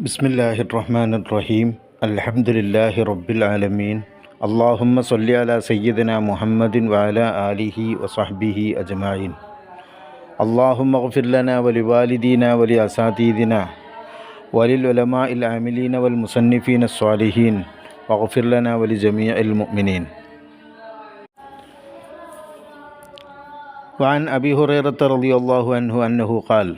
بسم الله الرحمن الرحيم. الحمد لله رب العالمين. اللهم صل على سيدنا محمد وعلى آله وصحبه أجمعين. اللهم اغفر لنا ولوالدينا ولأساتذتنا وللعلماء العاملين والمصنفين الصالحين. واغفر لنا ولجميع المؤمنين. وعن أبي هريرة رضي الله عنه أنه قال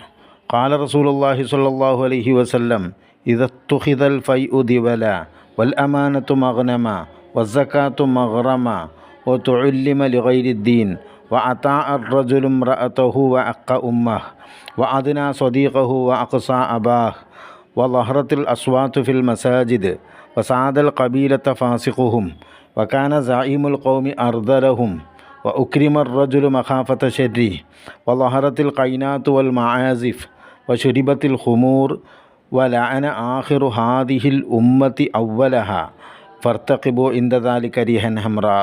قال رسول الله صلى الله عليه وسلم إذا اتخذ الفيء دبلا والأمانة مغنما والزكاة مغرما وتعلم لغير الدين وأطاع الرجل امرأته وأق أمه وأدنى صديقه وأقصى أباه وظهرت الأصوات في المساجد وسعد القبيلة فاسقهم وكان زعيم القوم أرذلهم وأكرم الرجل مخافة شره وظهرت القينات والمعازف وشربت الخمور വലഅന ആഹിറു ഹാദിഹിൽ ഉമ്മത്തി അവലഹ ഫർത്തഖിബു ഇന്ദദാലി കരിഹൻ ഹംറാ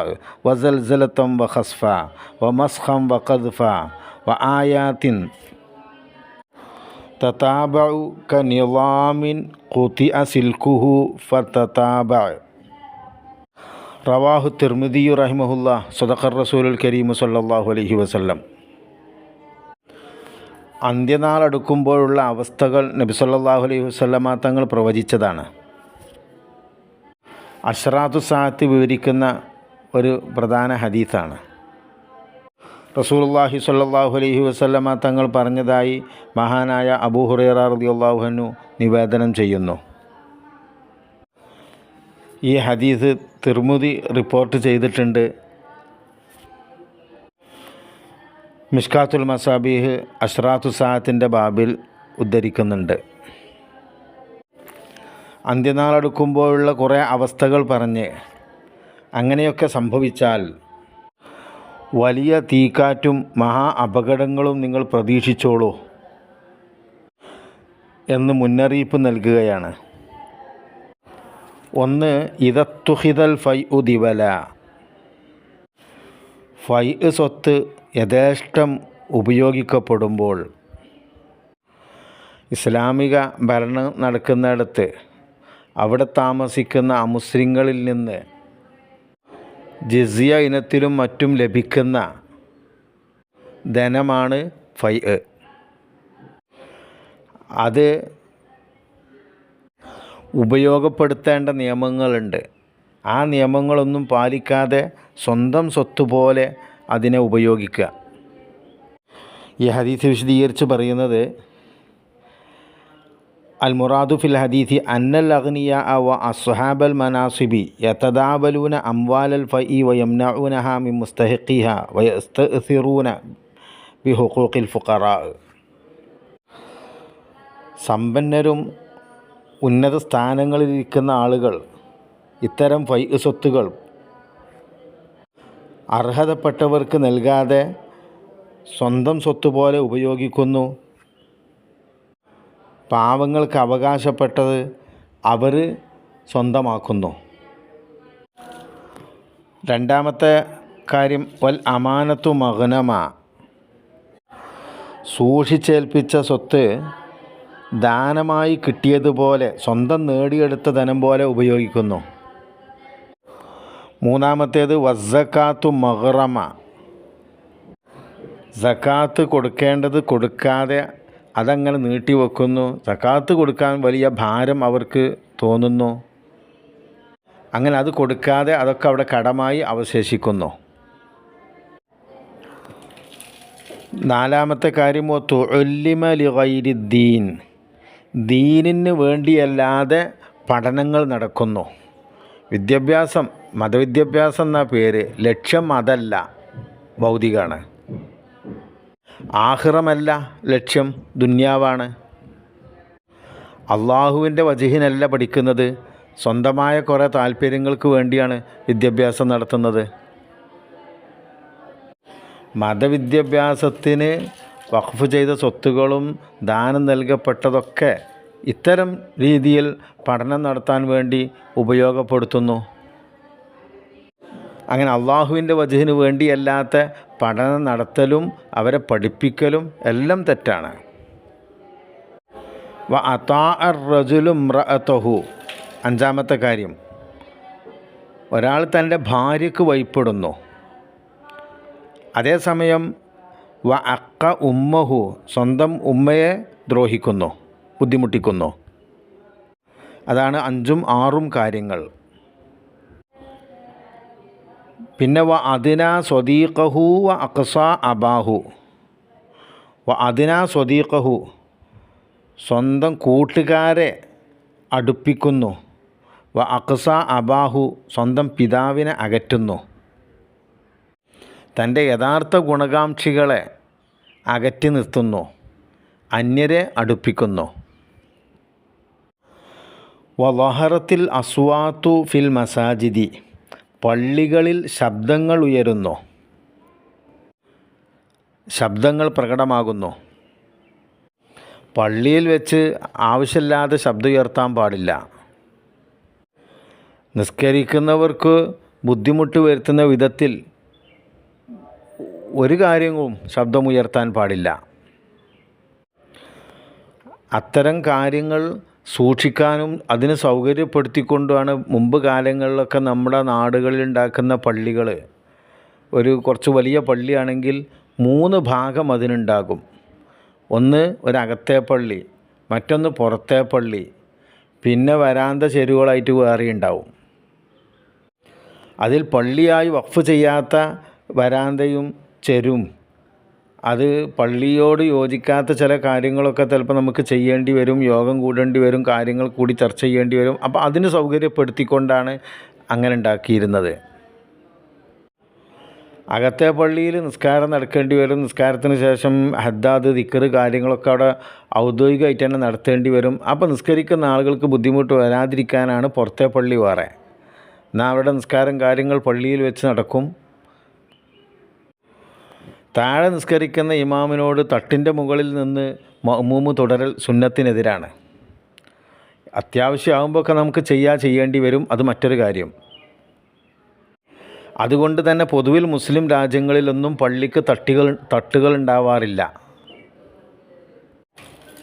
വസൽസലത്തം വ ഹസ്ഫ വ മസ്ഖം വ കദ്ഫ വ ആയാത്തിൻ തതാബ ക നിളാമിൻ കുതി അസിൽക്കുഹു ഫതതാബ. റവാഹു തിർമിദിയു റഹിമഹുല്ല സദഖർ റസൂലുൽ കരീമു സല്ലാഹു അലഹി വസ്ലം അന്ത്യനാൾ അടുക്കുമ്പോഴുള്ള അവസ്ഥകൾ നബി സല്ലല്ലാഹു അലൈഹി വസല്ലമ തങ്ങൾ പ്രവചിച്ചതാണ്. അഷ്റാത്തു സാത്ത് വിവരിക്കുന്ന ഒരു പ്രധാന ഹദീസാണ്. റസൂലുള്ളാഹി സല്ലാഹു അലൈഹി വസല്ലമ തങ്ങൾ പറഞ്ഞതായി മഹാനായ അബൂ ഹുറേറ അൻഹു നിവേദനം ചെയ്യുന്നു. ഈ ഹദീസ് തിർമുതി റിപ്പോർട്ട് ചെയ്തിട്ടുണ്ട്. മിഷ്കാത്തുൽ മസാബീഹ് അഷ്റാത്തു സാഹത്തിന്റെ ബാബിൽ ഉദ്ധരിക്കുന്നുണ്ട്. അന്ത്യനാളെടുക്കുമ്പോഴുള്ള കുറേ അവസ്ഥകൾ പറഞ്ഞ് അങ്ങനെയൊക്കെ സംഭവിച്ചാൽ വലിയ തീക്കാറ്റും മഹാ അപകടങ്ങളും നിങ്ങൾ പ്രതീക്ഷിച്ചോളൂ എന്ന് മുന്നറിയിപ്പ് നൽകുകയാണ്. ഒന്ന് ഇതത്തുഹിതൽ ഫൈ ഉദിവല ഫൈ സ്വത്ത് യഥേഷ്ടം ഉപയോഗിക്കപ്പെടുമ്പോൾ ഇസ്ലാമിക ഭരണം നടക്കുന്നിടത്ത് അവിടെ താമസിക്കുന്ന അമുസ്ലിങ്ങളിൽ നിന്ന് ജിസിയ ഇനത്തിലും മറ്റും ലഭിക്കുന്ന ധനമാണ് ഫൈ അത് ഉപയോഗപ്പെടുത്തേണ്ട നിയമങ്ങളുണ്ട്. ആ നിയമങ്ങളൊന്നും പാലിക്കാതെ സ്വന്തം സ്വത്ത് പോലെ അതിനെ ഉപയോഗിക്കുക. ഈ ഹദീസ് വിശദീകരിച്ച് പറയുന്നത് അൽ മുറാദു ഫിൽ ഹദീസി അന്നൽ അഗ്നിയ വ അസ്ഹാബൽ മനാസിബി യതദാബലൂന അംവാലൽ ഫഇ വയം മിൻ മുസ്തഹിഖിഹ വയസ്തസിറൂന ബി ഹുഖൂഖിൽ ഫുഖറാ. സമ്പന്നരും ഉന്നത സ്ഥാനങ്ങളിലിരിക്കുന്ന ആളുകൾ ഇത്തരം ഫൈ സ്വത്തുകൾ അർഹതപ്പെട്ടവർക്ക് നൽകാതെ സ്വന്തം സ്വത്ത് പോലെ ഉപയോഗിക്കുന്നു. പാവങ്ങൾക്ക് അവകാശപ്പെട്ടത് അവർ സ്വന്തമാക്കുന്നു. രണ്ടാമത്തെ കാര്യം വൽ അമാനത്തു മകനമ സൂക്ഷിച്ചേൽപ്പിച്ച സ്വത്ത് ദാനമായി കിട്ടിയതുപോലെ സ്വന്തം നേടിയെടുത്ത ധനം പോലെ ഉപയോഗിക്കുന്നു. മൂന്നാമത്തേത് വസ്സക്കാത്തു മഹ്റമ. സക്കാത്ത് കൊടുക്കേണ്ടത് കൊടുക്കാതെ അതങ്ങനെ നീട്ടിവെക്കുന്നു സക്കാത്ത് കൊടുക്കാൻ വലിയ ഭാരം അവർക്ക് തോന്നുന്നു. അങ്ങനെ അത് കൊടുക്കാതെ അതൊക്കെ അവിടെ കടമായി അവശേഷിക്കുന്നു. നാലാമത്തെ കാര്യം തൊല്ലിമ ലിഗൈരിദ്ദീൻ ദീനിന് വേണ്ടിയല്ലാതെ പഠനങ്ങൾ നടക്കുന്നു. വിദ്യാഭ്യാസം മതവിദ്യാഭ്യാസം എന്ന പേര് ലക്ഷ്യം അതല്ല ഭൗതികമാണ് ആഹ്റമല്ല ലക്ഷ്യം ദുന്യാവാണ്. അള്ളാഹുവിന്റെ വജഹിനല്ല പഠിക്കുന്നത്. സ്വന്തമായ കുറേ താല്പര്യങ്ങൾക്ക് വേണ്ടിയാണ് വിദ്യാഭ്യാസം നടത്തുന്നത്. മതവിദ്യാഭ്യാസത്തിന് വഖഫ് ചെയ്ത സ്വത്തുകളും ദാനം നൽകപ്പെട്ടതൊക്കെ ഇത്തരം രീതിയിൽ പഠനം നടത്താൻ വേണ്ടി ഉപയോഗപ്പെടുത്തുന്നു. അങ്ങനെ അള്ളാഹുവിന്റെ വധുവിന് വേണ്ടിയല്ലാത്ത പഠനം നടത്തലും അവരെ പഠിപ്പിക്കലും എല്ലാം തെറ്റാണ്. വ റഅത്തഹു അഞ്ചാമത്തെ കാര്യം. ഒരാൾ തന്റെ ഭാര്യയ്ക്ക് വഴിപ്പെടുന്നു. അതേസമയം വ അക്ക ഉമ്മഹു സ്വന്തം ഉമ്മയെ ദ്രോഹിക്കുന്നു ബുദ്ധിമുട്ടിക്കുന്നു. അതാണ് അഞ്ചും ആറും കാര്യങ്ങൾ. പിന്നെ വ അതിന സ്വദീഖഹു വ അക്സ അബാഹു. വ അതിന സ്വദീഖഹു. സ്വന്തം കൂട്ടുകാരെ അടുപ്പിക്കുന്നു. വ അക്സ അബാഹു സ്വന്തം പിതാവിനെ അകറ്റുന്നു. തന്റെ യഥാർത്ഥ ഗുണകാംക്ഷികളെ അകറ്റി നിർത്തുന്നു. അന്യരെ അടുപ്പിക്കുന്നു. വ വഹറത്തിൽ അസ്വാത്തു ഫിൽ മസാജിദി. പള്ളികളിൽ ശബ്ദങ്ങൾ ഉയരുന്നു. ശബ്ദങ്ങൾ പ്രകടമാകുന്നു. പള്ളിയിൽ വെച്ച് ആവശ്യമില്ലാതെ ശബ്ദം ഉയർത്താൻ പാടില്ല. നിസ്കരിക്കുന്നവർക്ക് ബുദ്ധിമുട്ട് വരുത്തുന്ന വിധത്തിൽ ഒരു കാര്യവും ശബ്ദമുയർത്താൻ പാടില്ല. അത്തരം കാര്യങ്ങൾ സൂക്ഷിക്കാനും അതിന് സൗകര്യപ്പെടുത്തിക്കൊണ്ടുമാണ് മുമ്പ് കാലങ്ങളിലൊക്കെ നമ്മുടെ നാടുകളിൽ ഉണ്ടാക്കുന്ന പള്ളികൾ ഒരു കുറച്ച് വലിയ പള്ളിയാണെങ്കിൽ മൂന്ന് ഭാഗം അതിനുണ്ടാകും. ഒന്ന് ഒരകത്തെ പള്ളി മറ്റൊന്ന് പുറത്തെ പള്ളി പിന്നെ വരാന്ത ചെരുവുകളായിട്ട് വേറെ ഉണ്ടാവും. അതിൽ പള്ളിയായി വഖഫ് ചെയ്യാത്ത വരാന്തയും ചെരും അത് പള്ളിയോട് യോജിക്കാത്ത ചില കാര്യങ്ങളൊക്കെ ചിലപ്പോൾ നമുക്ക് ചെയ്യേണ്ടി വരും യോഗം കൂടേണ്ടി വരും കാര്യങ്ങൾ കൂടി ചർച്ച ചെയ്യേണ്ടി വരും. അപ്പോൾ അതിന് സൗകര്യപ്പെടുത്തിക്കൊണ്ടാണ് അങ്ങനെ ഉണ്ടാക്കിയിരുന്നത്. അകത്തെ പള്ളിയിൽ നിസ്കാരം നടക്കേണ്ടി വരും. നിസ്കാരത്തിന് ശേഷം ഹദ്ദാദ് ദിക്കറ് കാര്യങ്ങളൊക്കെ അവിടെ ഔദ്യോഗികമായിട്ട് തന്നെ നടത്തേണ്ടി വരും. അപ്പോൾ നിസ്കരിക്കുന്ന ആളുകൾക്ക് ബുദ്ധിമുട്ട് വരാതിരിക്കാനാണ് പുറത്തെ പള്ളി വേറെ. എന്നാൽ അവിടെ നിസ്കാരം കാര്യങ്ങൾ പള്ളിയിൽ വെച്ച് നടക്കും. താഴെ നിസ്കരിക്കുന്ന ഇമാമിനോട് തട്ടിന്റെ മുകളിൽ നിന്ന് മൂമ് തുടരൽ സുന്നത്തിനെതിരാണ്. അത്യാവശ്യമാകുമ്പോഴൊക്കെ നമുക്ക് ചെയ്യാ ചെയ്യേണ്ടി വരും അത് മറ്റൊരു കാര്യം. അതുകൊണ്ട് തന്നെ പൊതുവിൽ മുസ്ലിം രാജ്യങ്ങളിലൊന്നും പള്ളിക്ക് തട്ടികൾ തട്ടുകൾ ഉണ്ടാവാറില്ല.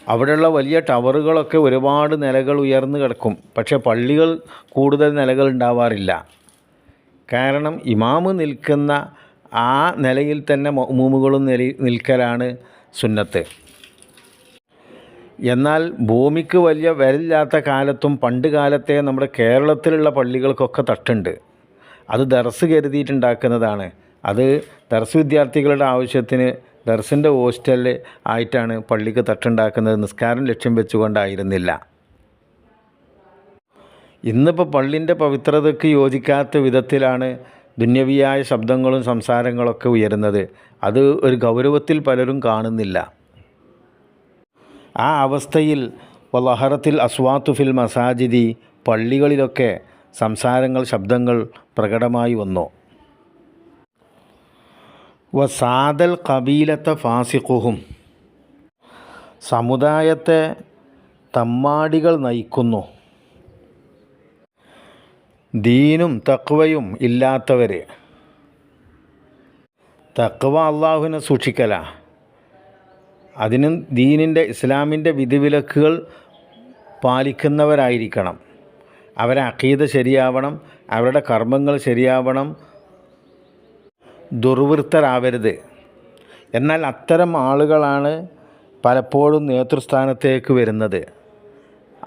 അവിടെയുള്ള വലിയ ടവറുകളൊക്കെ ഒരുപാട് നിലകൾ ഉയർന്നു കിടക്കും പക്ഷേ പള്ളികൾ കൂടുതൽ നിലകൾ ഉണ്ടാവാറില്ല. കാരണം ഇമാമ് നിൽക്കുന്ന ആ നിലയിൽ തന്നെ മൂമുകളും നില നിൽക്കലാണ് സുന്നത്ത്. എന്നാൽ ഭൂമിക്ക് വലിയ വരില്ലാത്ത കാലത്തും പണ്ട് കാലത്തെ നമ്മുടെ കേരളത്തിലുള്ള പള്ളികൾക്കൊക്കെ തട്ടുണ്ട്. അത് ദർസ് കരുതിയിട്ടുണ്ടാക്കുന്നതാണ്. അത് ദർസ് വിദ്യാർത്ഥികളുടെ ആവശ്യത്തിന് ദർസിന്റെ ഹോസ്റ്റലിൽ ആയിട്ടാണ് പള്ളിക്ക് തട്ടുണ്ടാക്കുന്നത്. നിസ്കാരം ലക്ഷ്യം വെച്ചുകൊണ്ടായിരുന്നില്ല. ഇന്നിപ്പോൾ പള്ളിന്റെ പവിത്രതയ്ക്ക് യോജിക്കാത്ത വിധത്തിലാണ് ദുന്യവിയായ ശബ്ദങ്ങളും സംസാരങ്ങളൊക്കെ ഉയരുന്നത് അത് ഒരു ഗൗരവത്തിൽ പലരും കാണുന്നില്ല. ആ അവസ്ഥയിൽ വലഹറത്തിൽ അസ്വാത്തു ഫിൽ മസാജിദി പള്ളികളിലൊക്കെ സംസാരങ്ങൾ ശബ്ദങ്ങൾ പ്രകടമായി വന്നു. വ സാദൽ കബീലത്തെ ഫാസിഖുഹും. സമുദായത്തെ തമ്മാടികൾ നയിക്കുന്നു. ദീനും തക്വയും ഇല്ലാത്തവർ തക്വ അള്ളാഹുവിനെ സൂക്ഷിക്കല. അതിനും ദീനിന്റെ ഇസ്ലാമിന്റെ വിധിവിലക്കുകൾ പാലിക്കുന്നവരായിരിക്കണം. അവരെ അക്കീത ശരിയാവണം അവരുടെ കർമ്മങ്ങൾ ശരിയാവണം. ദുർവൃത്തരാവരുത്. എന്നാൽ അത്തരം ആളുകളാണ് പലപ്പോഴും നേതൃസ്ഥാനത്തേക്ക് വരുന്നത്.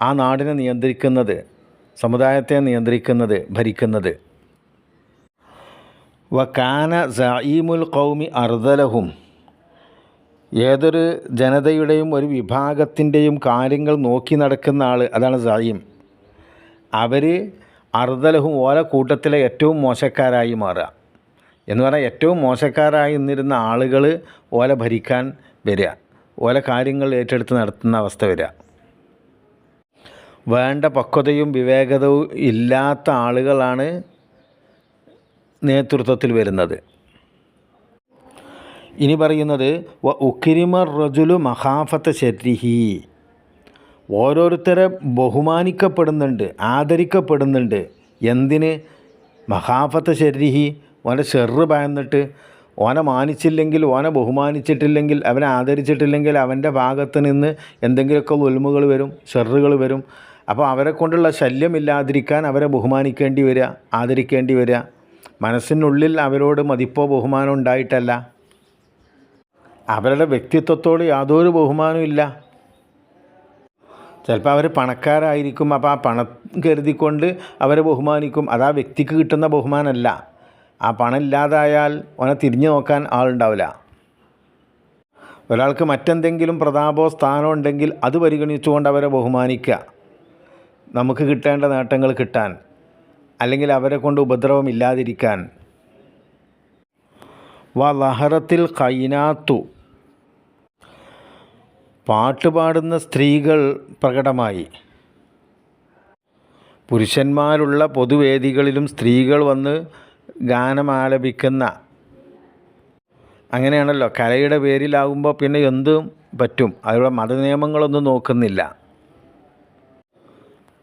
ആ നാടിനെ നിയന്ത്രിക്കുന്നത്. സമുദായത്തെ നിയന്ത്രിക്കുന്നത് ഭരിക്കുന്നത്. വക്കാന സഈമുൽ കൗമി അർദലഹും. ഏതൊരു ജനതയുടെയും ഒരു വിഭാഗത്തിന്റെയും കാര്യങ്ങൾ നോക്കി നടക്കുന്ന ആൾ അതാണ് സയീം അവർ അർദലഹും ഓരോ കൂട്ടത്തിലെ ഏറ്റവും മോശക്കാരായി മാറുക. എന്ന് പറഞ്ഞാൽ ഏറ്റവും മോശക്കാരായി നിന്നിരുന്ന ആളുകൾ ഓല ഭരിക്കാൻ വരിക. ഓല കാര്യങ്ങൾ ഏറ്റെടുത്ത് നടത്തുന്ന അവസ്ഥ വരിക. വേണ്ട പക്വതയും വിവേകതയും ഇല്ലാത്ത ആളുകളാണ് നേതൃത്വത്തിൽ വരുന്നത്. ഇനി പറയുന്നത് വ ഉക്കിരിമർ റജുലു മഹാഫത്ത് ശരിഹി. ഓരോരുത്തരെ ബഹുമാനിക്കപ്പെടുന്നുണ്ട് ആദരിക്കപ്പെടുന്നുണ്ട്. എന്തിന്? മഹാഫത്ത് ശരിഹി ഓനെ ഷെറ് ഭയന്നിട്ട് ഓനെ മാനിച്ചില്ലെങ്കിൽ ഓനെ ബഹുമാനിച്ചിട്ടില്ലെങ്കിൽ അവനെ ആദരിച്ചിട്ടില്ലെങ്കിൽ അവന്റെ ഭാഗത്ത് നിന്ന് എന്തെങ്കിലുമൊക്കെ ഒൽമുകൾ വരും ഷെറുകൾ വരും. അപ്പോൾ അവരെ കൊണ്ടുള്ള ശല്യമില്ലാതിരിക്കാൻ അവരെ ബഹുമാനിക്കേണ്ടി വരിക ആദരിക്കേണ്ടി വരിക. മനസ്സിനുള്ളിൽ അവരോട് മതിപ്പോ ബഹുമാനം ഉണ്ടായിട്ടല്ല. അവരുടെ വ്യക്തിത്വത്തോട് യാതൊരു ബഹുമാനവും ഇല്ല. ചിലപ്പോൾ അവർ പണക്കാരായിരിക്കും അപ്പോൾ ആ പണം കരുതിക്കൊണ്ട് അവരെ ബഹുമാനിക്കും. അത് ആ വ്യക്തിക്ക് കിട്ടുന്ന ബഹുമാനമല്ല. ആ പണം ഇല്ലാതായാൽ അവനെ തിരിഞ്ഞു നോക്കാൻ ആളുണ്ടാവില്ല. ഒരാൾക്ക് മറ്റെന്തെങ്കിലും പ്രതാപോ സ്ഥാനമോ ഉണ്ടെങ്കിൽ അത് പരിഗണിച്ചുകൊണ്ട് അവരെ ബഹുമാനിക്കുക. നമുക്ക് കിട്ടേണ്ട നേട്ടങ്ങൾ കിട്ടാൻ അല്ലെങ്കിൽ അവരെ കൊണ്ട് ഉപദ്രവം ഇല്ലാതിരിക്കാൻ. വ ലഹറത്തിൽ കൈനാത്തു. പാട്ടുപാടുന്ന സ്ത്രീകൾ പ്രകടമായി. പുരുഷന്മാരുള്ള പൊതുവേദികളിലും സ്ത്രീകൾ വന്ന് ഗാനം ആലപിക്കുന്ന. അങ്ങനെയാണല്ലോ കലയുടെ പേരിലാകുമ്പോൾ പിന്നെ എന്തും പറ്റും. അതിലുള്ള മതനിയമങ്ങളൊന്നും നോക്കുന്നില്ല.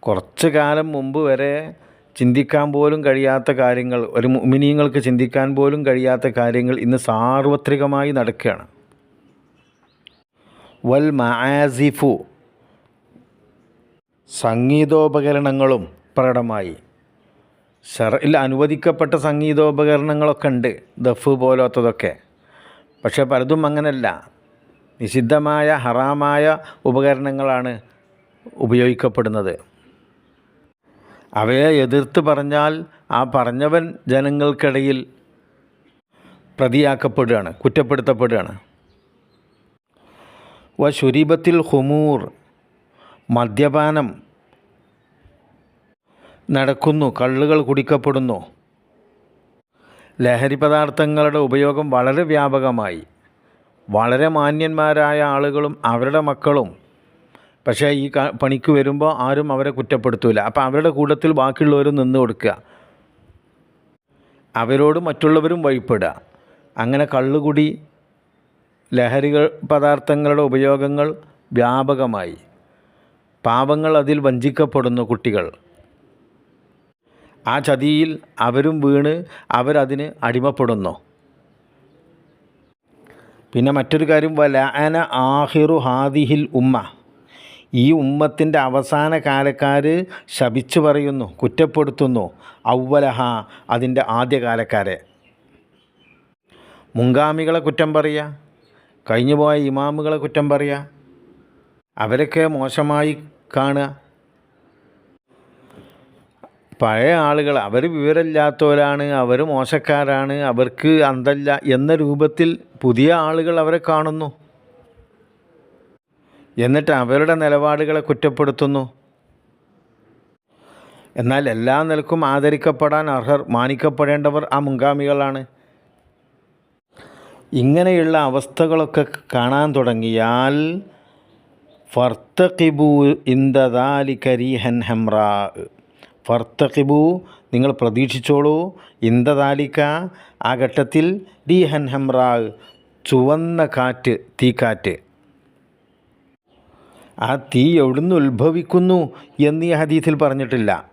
കുറച്ച് കാലം മുമ്പ് വരെ ചിന്തിക്കാൻ പോലും കഴിയാത്ത കാര്യങ്ങൾ ഒരു മിനിയങ്ങൾക്ക് ചിന്തിക്കാൻ പോലും കഴിയാത്ത കാര്യങ്ങൾ ഇന്ന് സാർവത്രികമായി നടക്കുകയാണ്. വൽ മആസിഫു സംഗീതോപകരണങ്ങളും പ്രകടമായി. ഷറയിൽ അനുവദിക്കപ്പെട്ട സംഗീതോപകരണങ്ങളൊക്കെ ഉണ്ട് ദഫ് പോലത്തതൊക്കെ. പക്ഷെ പലതും അങ്ങനല്ല. നിഷിദ്ധമായ ഹറാമായ ഉപകരണങ്ങളാണ് ഉപയോഗിക്കപ്പെടുന്നത്. അവയെ എതിർത്ത് പറഞ്ഞാൽ ആ പറഞ്ഞവൻ ജനങ്ങൾക്കിടയിൽ പ്രതിയാക്കപ്പെടുകയാണ് കുറ്റപ്പെടുത്തപ്പെടുകയാണ്. വ ശുരീബത്തിൽ ഹുമൂർ മദ്യപാനം നടക്കുന്നു കള്ളുകൾ കുടിക്കപ്പെടുന്നു. ലഹരി പദാർത്ഥങ്ങളുടെ ഉപയോഗം വളരെ വ്യാപകമായി. വളരെ മാന്യന്മാരായ ആളുകളും അവരുടെ മക്കളും പക്ഷേ ഈ പണിക്ക് വരുമ്പോൾ ആരും അവരെ കുറ്റപ്പെടുത്തൂല. അപ്പോൾ അവരുടെ കൂട്ടത്തിൽ ബാക്കിയുള്ളവരും നിന്ന് കൊടുക്കുക. അവരോട് മറ്റുള്ളവരും വഴിപ്പെടുക. അങ്ങനെ കള്ളുകുടി ലഹരികൾ പദാർത്ഥങ്ങളുടെ ഉപയോഗങ്ങൾ വ്യാപകമായി. പാപങ്ങൾ അതിൽ വഞ്ചിക്കപ്പെടുന്നു കുട്ടികൾ. ആ ചതിയിൽ അവരും വീണ് അവരതിന് അടിമപ്പെടുന്നു. പിന്നെ മറ്റൊരു കാര്യം വലാന ആഹിറു ഹാദിഹിൽ ഉമ്മ. ഈ ഉമ്മത്തിന്റെ അവസാന കാലക്കാർ ശപിച്ചു പറയുന്നു കുറ്റപ്പെടുത്തുന്നു. ഔവലഹ അതിന്റെ ആദ്യകാലക്കാരെ. മുങ്കാമികളെ കുറ്റം പറയുക കഴിഞ്ഞുപോയ ഇമാമുകളെ കുറ്റം പറയുക അവരൊക്കെ മോശമായി കാണുക. പഴയ ആളുകൾ അവർ വിവരമില്ലാത്തവരാണ് അവർ മോശക്കാരാണ് അവർക്ക് അന്തല്ല എന്ന രൂപത്തിൽ പുതിയ ആളുകൾ അവരെ കാണുന്നു. എന്നിട്ട് അവരുടെ നിലപാടുകളെ കുറ്റപ്പെടുത്തുന്നു. എന്നാൽ എല്ലാ നിലക്കും ആദരിക്കപ്പെടാൻ അർഹർ മാനിക്കപ്പെടേണ്ടവർ ആ മുൻഗാമികളാണ്. ഇങ്ങനെയുള്ള അവസ്ഥകളൊക്കെ കാണാൻ തുടങ്ങിയാൽ ഫർത്തഖിബു ഇന്ദദാലി കരീഹൻ ഹംറാ. ഫർത്തഖിബു നിങ്ങൾ പ്രതീക്ഷിച്ചോളൂ ഇന്ദദാലിക്ക ആ ഘട്ടത്തിൽ ഡീഹൻ ഹംറാ ചുവന്ന കാറ്റ് തീക്കാറ്റ്. ആ തീ എവിടുന്ന് ഉത്ഭവിക്കുന്നു എന്ന് ഹദീസിൽ പറഞ്ഞിട്ടില്ല.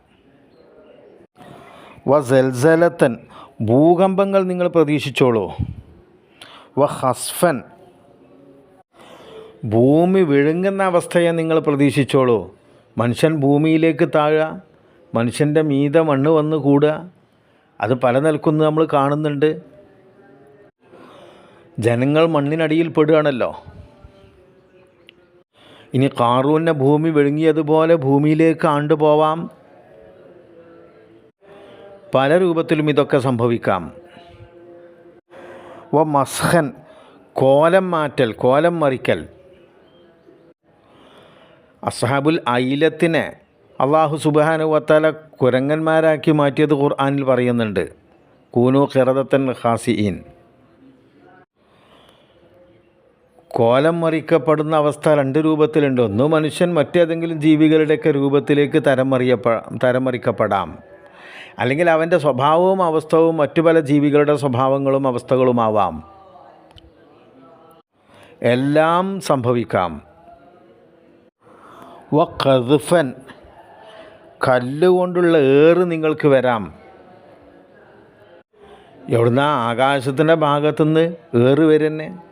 വ സൽസലത്തൻ ഭൂകമ്പങ്ങൾ നിങ്ങൾ പ്രതീക്ഷിച്ചോളൂ. വ ഹസ്ഫൻ ഭൂമി വിഴുങ്ങുന്ന അവസ്ഥയെ നിങ്ങൾ പ്രതീക്ഷിച്ചോളൂ. മനുഷ്യൻ ഭൂമിയിലേക്ക് താഴുക മനുഷ്യന്റെ മീത മണ്ണ് വന്ന് കൂടുക അത് പല നിലക്കുന്ന് നമ്മൾ കാണുന്നുണ്ട്. ജനങ്ങൾ മണ്ണിനടിയിൽ പെടുകയാണല്ലോ. ഇനി കാറൂനെ ഭൂമി വിഴുങ്ങിയതുപോലെ ഭൂമിയിലേക്ക് ആണ്ടുപോവാം. പല രൂപത്തിലും ഇതൊക്കെ സംഭവിക്കാം. വ മസ്ഹൻ കോലം മാറ്റൽ കോലം മറിക്കൽ. അസ്ഹാബുൽ ഐലത്തിനെ അള്ളാഹു സുബാനുവത്തല കുരങ്ങന്മാരാക്കി മാറ്റിയത് ഖുർആാനിൽ പറയുന്നുണ്ട്. കൂനു ഖിറദത്തൻ ഖാസിഈൻ. കോലം മറിക്കപ്പെടുന്ന അവസ്ഥ രണ്ട് രൂപത്തിലുണ്ട്. ഒന്ന് മനുഷ്യൻ മറ്റേതെങ്കിലും ജീവികളുടെയൊക്കെ രൂപത്തിലേക്ക് തരം മറിയപ്പ തരം മറിക്കപ്പെടാം. അല്ലെങ്കിൽ അവന്റെ സ്വഭാവവും അവസ്ഥവും മറ്റു പല ജീവികളുടെ സ്വഭാവങ്ങളും അവസ്ഥകളുമാവാം. എല്ലാം സംഭവിക്കാം. വ കതുഫൻ കല്ലുകൊണ്ടുള്ള ഏറ് നിങ്ങൾക്ക് വരാം. എവിടുന്ന? ആകാശത്തിന്റെ ഭാഗത്തുനിന്ന് ഏറ് വരുന്നെ?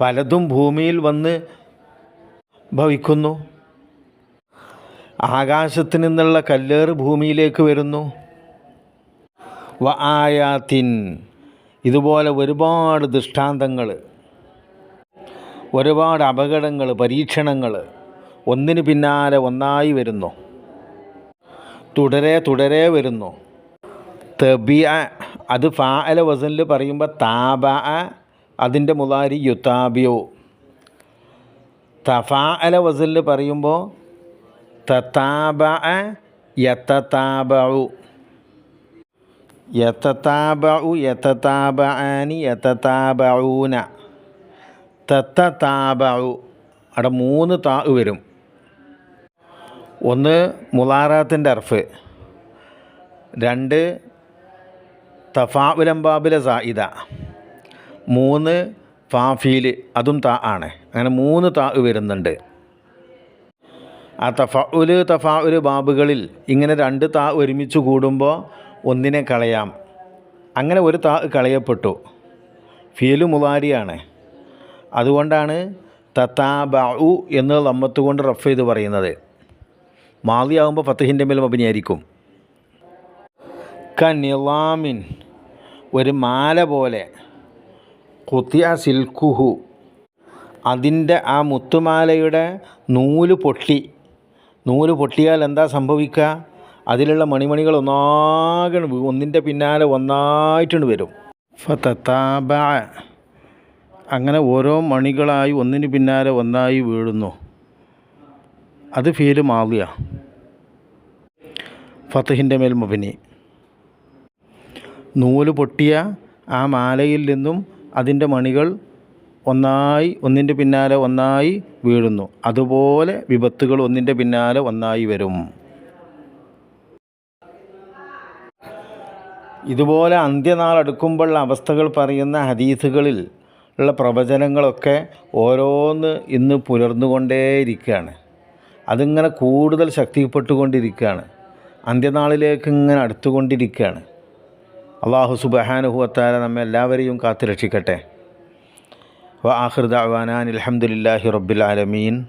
പലതും ഭൂമിയിൽ വന്ന് ഭവിക്കുന്നു. ആകാശത്തു നിന്നുള്ള കല്ലേറ് ഭൂമിയിലേക്ക് വരുന്നു. വ ആയാത്തിൻ ഇതുപോലെ ഒരുപാട് ദൃഷ്ടാന്തങ്ങൾ ഒരുപാട് അപകടങ്ങൾ പരീക്ഷണങ്ങൾ ഒന്നിന് പിന്നാലെ ഒന്നായി വരുന്നു. തുടരെ തുടരെ വരുന്നു. തബിയ അത് ഫാ അല വസനിൽ പറയുമ്പോൾ താബ അതിന്റെ മുതാരി യുതാബിയോ തഫാഅല വസലിൽ പറയുമ്പോൾ തത്താബ യത്തതാബു യത്തതാബു യത്തതാബാനി യത്തതാബൂന തത്തതാബു അവിടെ മൂന്ന് താ വരും. ഒന്ന് മുലാറാത്തിന്റെ അർഫ്. രണ്ട് തഫാഉലംബാബിലെ സായിദ മൂന്ന് ഫാഫീൽ അതും താ ആണ്. അങ്ങനെ മൂന്ന് താ വരുന്നുണ്ട്. ആ തഫാഉൽ തഫാഉൽ ബാബുകളിൽ ഇങ്ങനെ രണ്ട് താ ഒരുമിച്ച് കൂടുമ്പോൾ ഒന്നിനെ കളയാം. അങ്ങനെ ഒരു താ കളയപ്പെട്ടു. ഫീലു മുലാരിയാണ് അതുകൊണ്ടാണ് തത്താബു എന്ന് ലമ്മത്ത് കൊണ്ട് റഫ് ചെയ്ത് പറയുന്നത്. മാലിയാകുമ്പോൾ ഫത്തഹിന്റെ മേൽ മബിനിയായിരിക്കും. ക നിലാമിൻ ഒരു മാല പോലെ കുത്തിയ സിൽക്കുഹു. അതിന്റെ ആ മുത്തുമാലയുടെ നൂൽ പൊട്ടി. നൂൽ പൊട്ടിയാൽ എന്താ സംഭവിക്കുക? അതിലുള്ള മണിമണികൾ ഒന്നാകെ ഒന്നിന്റെ പിന്നാലെ ഒന്നായിട്ടുണ്ട് വരും. ഫതത്താബ അങ്ങനെ ഓരോ മണികളായി ഒന്നിന് പിന്നാലെ ഒന്നായി വീഴുന്നു. അത് ഫീൽ മാറിയ. ഫത്തഹിന്റെ മേൽ മബിനി. നൂൽ പൊട്ടിയ ആ മാലയിൽ നിന്നും അതിന്റെ മണികൾ ഒന്നായി ഒന്നിന്റെ പിന്നാലെ ഒന്നായി വീഴുന്നു. അതുപോലെ വിപത്തുകൾ ഒന്നിന്റെ പിന്നാലെ ഒന്നായി വരും. ഇതുപോലെ അന്ത്യനാൾ അടുക്കുമ്പോൾ അവസ്ഥകൾ പറയുന്ന ഹദീസുകളിൽ ഉള്ള പ്രവചനങ്ങളൊക്കെ ഓരോന്ന് ഇന്ന് പുലർന്നുകൊണ്ടേയിരിക്കുകയാണ്. അതിങ്ങനെ കൂടുതൽ ശക്തിപ്പെട്ടുകൊണ്ടിരിക്കുകയാണ്. അന്ത്യനാളിലേക്ക് ഇങ്ങനെ അടുത്തുകൊണ്ടിരിക്കുകയാണ്. അള്ളാഹു സുബഹാനുഹുവത്താല നമ്മെ എല്ലാവരെയും കാത്തുരക്ഷിക്കട്ടെ. വ ആഹൃദ അവാനാൻ അലഹമുല്ലാഹി റബ്ബിൽ ആലമീൻ.